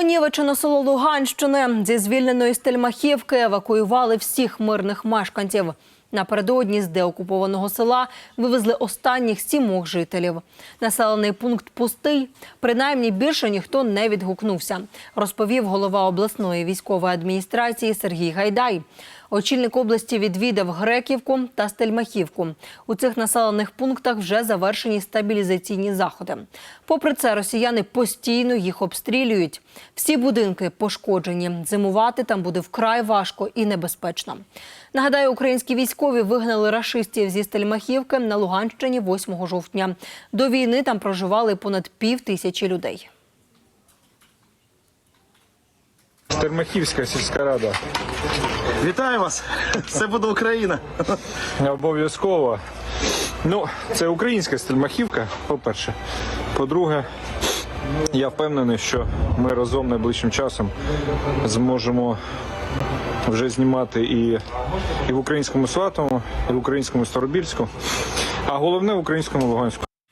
Понівечено село Луганщини зі звільненої Стельмахівки евакуювали всіх мирних мешканців. Напередодні з деокупованого села вивезли останніх сімох жителів. Населений пункт пустий. Принаймні більше ніхто не відгукнувся, розповів голова обласної військової адміністрації Сергій Гайдай. Очільник області відвідав Греківку та Стельмахівку. У цих населених пунктах вже завершені стабілізаційні заходи. Попри це, росіяни постійно їх обстрілюють. Всі будинки пошкоджені. Зимувати там буде вкрай важко і небезпечно. Нагадаю, українські військові вигнали рашистів зі Стельмахівки на Луганщині 8 жовтня. До війни там проживали понад пів тисячі людей. Термахівська сільська рада. Вітаю вас! Це буде Україна. Обов'язково. Ну, це українська стельмахівка, по-перше. По-друге, я впевнений, що ми разом найближчим часом зможемо вже знімати і, і в українському Сватому, і в українському Старобільську, а головне в українському Луганську.